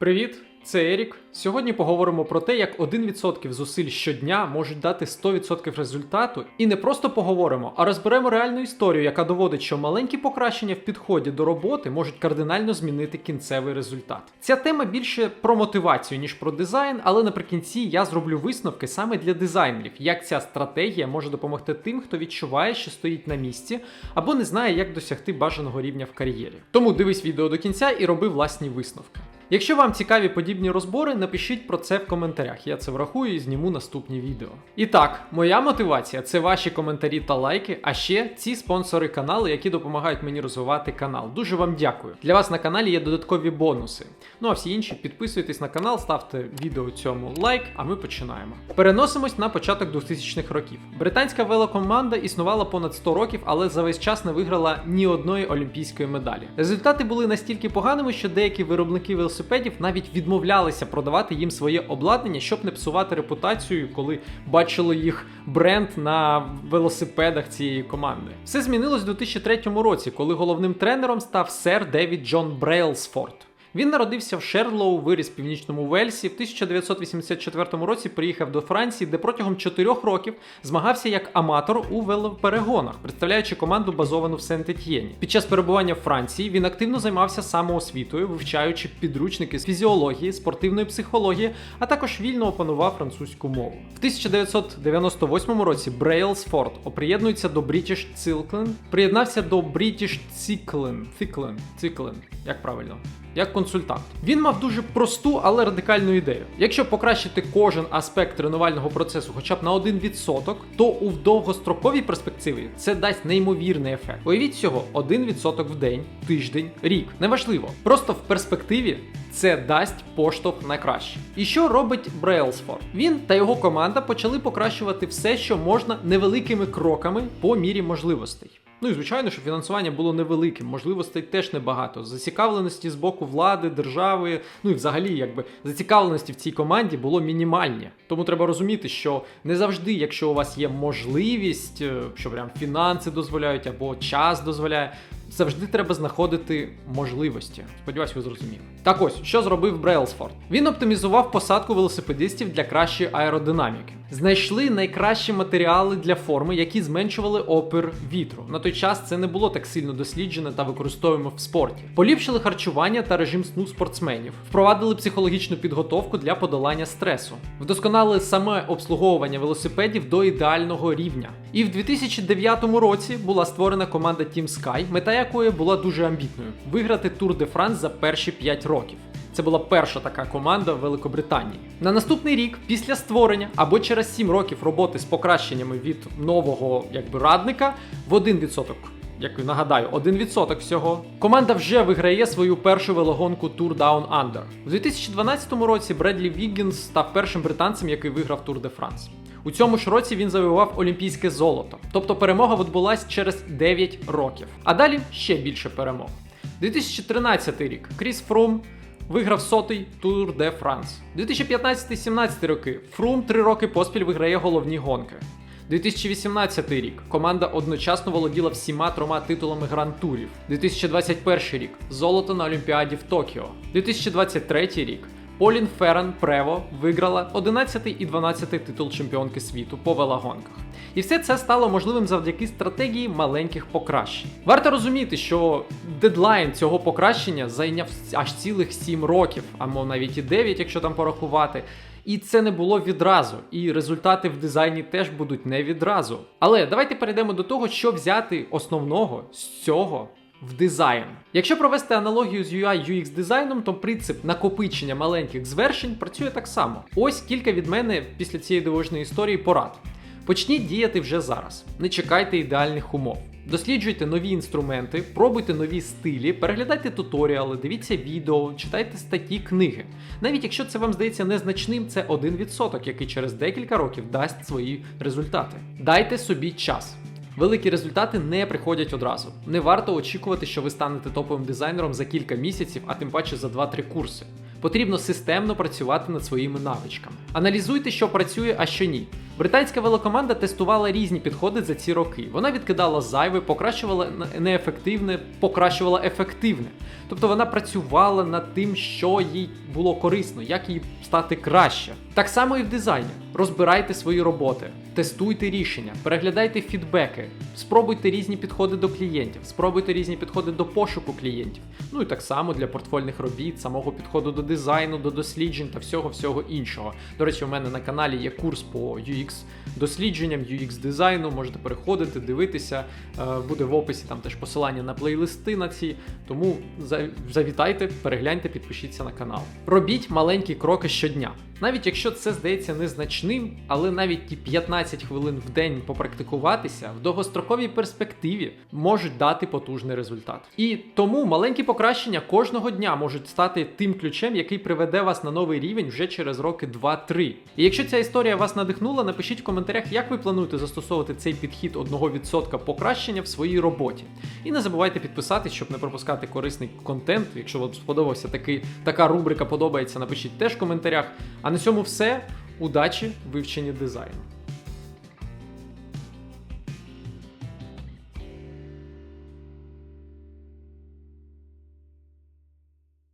Привіт, це Ерік. Сьогодні поговоримо про те, як 1% зусиль щодня можуть дати 100% результату. І не просто поговоримо, а розберемо реальну історію, яка доводить, що маленькі покращення в підході до роботи можуть кардинально змінити кінцевий результат. Ця тема більше про мотивацію, ніж про дизайн, але наприкінці я зроблю висновки саме для дизайнерів, як ця стратегія може допомогти тим, хто відчуває, що стоїть на місці, або не знає, як досягти бажаного рівня в кар'єрі. Тому дивись відео до кінця і роби власні висновки. Якщо вам цікаві подібні розбори, напишіть про це в коментарях. Я це врахую і зніму наступні відео. І так, моя мотивація це ваші коментарі та лайки, а ще ці спонсори каналу, які допомагають мені розвивати канал. Дуже вам дякую. Для вас на каналі є додаткові бонуси. Ну а всі інші підписуйтесь на канал, ставте відео цьому лайк, а ми починаємо. Переносимось на початок 2000-х років. Британська велокоманда існувала понад 100 років, але за весь час не виграла ні одної олімпійської медалі. Результати були настільки поганими, що деякі виробники велосипедів навіть відмовлялися продавати їм своє обладнання, щоб не псувати репутацію, коли бачили їх бренд на велосипедах цієї команди. Все змінилось у 2003 році, коли головним тренером став сер Девід Джон Брейлсфорд. Він народився в Шерлоу, виріс в північному Вельсі. В 1984 році приїхав до Франції, де протягом 4 років змагався як аматор у велоперегонах, представляючи команду базовану в Сент-Етьєні. Під час перебування в Франції він активно займався самоосвітою, вивчаючи підручники з фізіології, спортивної психології, а також вільно опанував французьку мову. В 1998 році Брейлсфорд оприєднується до British Cycling, приєднався до British Cycling, Cycling, Cycling, як правильно як консультант. Він мав дуже просту, але радикальну ідею. Якщо покращити кожен аспект тренувального процесу хоча б на 1%, то у довгостроковій перспективі це дасть неймовірний ефект. Уявіть всього 1% в день, тиждень, рік. Неважливо. Просто в перспективі це дасть поштовх на краще. І що робить Брейлсфорд? Він та його команда почали покращувати все, що можна невеликими кроками по мірі можливостей. Ну і звичайно, що фінансування було невеликим, можливостей теж небагато. Зацікавленості з боку влади, держави, ну і взагалі, якби зацікавленості в цій команді було мінімальні. Тому треба розуміти, що не завжди, якщо у вас є можливість, е, що прям фінанси дозволяють або час дозволяє. Завжди треба знаходити можливості. Сподіваюсь, ви зрозуміли. Так ось, що зробив Брейлсфорд? Він оптимізував посадку велосипедистів для кращої аеродинаміки. Знайшли найкращі матеріали для форми, які зменшували опір вітру. На той час це не було так сильно досліджене та використовуємо в спорті. Поліпшили харчування та режим сну спортсменів, впровадили психологічну підготовку для подолання стресу, вдосконалили саме обслуговування велосипедів до ідеального рівня. І в 2009 році була створена команда Team Sky, мета якої була дуже амбітною виграти Tour de France за перші 5 років. Це була перша така команда в Великобританії. На наступний рік, після створення або через 7 років роботи з покращеннями від нового якби радника в 1%. Як нагадаю, 1% всього. Команда вже виграє свою першу велогонку Tour Down Under. У 2012 році Бредлі Віггінс став першим британцем, який виграв Tour de France. У цьому ж році він завоював олімпійське золото. Тобто перемога відбулась через 9 років. А далі ще більше перемог. 2013 рік Кріс Фрум виграв сотий Tour de France. 2015-17 роки Фрум три роки поспіль виграє головні гонки. 2018 рік команда одночасно володіла всіма трьома титулами гран-турів. 2021 рік золото на Олімпіаді в Токіо. 2023 рік Полін Феррен Прево виграла 11 і 12 титул чемпіонки світу по велогонках. І все це стало можливим завдяки стратегії маленьких покращень. Варто розуміти, що дедлайн цього покращення зайняв аж цілих 7 років, або навіть і 9, якщо там порахувати. І це не було відразу, і результати в дизайні теж будуть не відразу. Але давайте перейдемо до того, що взяти основного з цього в дизайн. Якщо провести аналогію з UI UX дизайном, то принцип накопичення маленьких звершень працює так само. Ось кілька від мене після цієї дивожної історії порад. Почніть діяти вже зараз. Не чекайте ідеальних умов. Досліджуйте нові інструменти, пробуйте нові стилі, переглядайте туторіали, дивіться відео, читайте статті, книги. Навіть якщо це вам здається незначним, це 1%, який через декілька років дасть свої результати. Дайте собі час. Великі результати не приходять одразу. Не варто очікувати, що ви станете топовим дизайнером за кілька місяців, а тим паче за 2-3 курси. Потрібно системно працювати над своїми навичками. Аналізуйте, що працює, а що ні. Британська велокоманда тестувала різні підходи за ці роки. Вона відкидала зайве, покращувала неефективне, покращувала ефективне. Тобто вона працювала над тим, що їй було корисно, як їй стати краще. Так само і в дизайні. Розбирайте свої роботи, тестуйте рішення, переглядайте фідбеки, спробуйте різні підходи до клієнтів, спробуйте різні підходи до пошуку клієнтів. Ну і так само для портфольних робіт, самого підходу до дизайну, до досліджень та всього всього іншого. До речі, у мене на каналі є курс по UX дослідженням, UX дизайну. Можете переходити, дивитися. Е, Буде в описі там теж посилання на плейлисти на ці. Тому завітайте, перегляньте, підпишіться на канал. Робіть маленькі кроки щодня. Навіть якщо це здається незначним, але навіть ті 15 хвилин в день попрактикуватися в довгостроковій перспективі можуть дати потужний результат. І тому маленькі покращення кожного дня можуть стати тим ключем, який приведе вас на новий рівень вже через роки 2-3. І якщо ця історія вас надихнула, напишіть в коментарях, як ви плануєте застосовувати цей підхід 1% покращення в своїй роботі. І не забувайте підписатись, щоб не пропускати корисний контент. Якщо вам сподобався такий, така рубрика подобається, напишіть теж в коментарях. А на цьому все. Удачі в вивченні дизайну.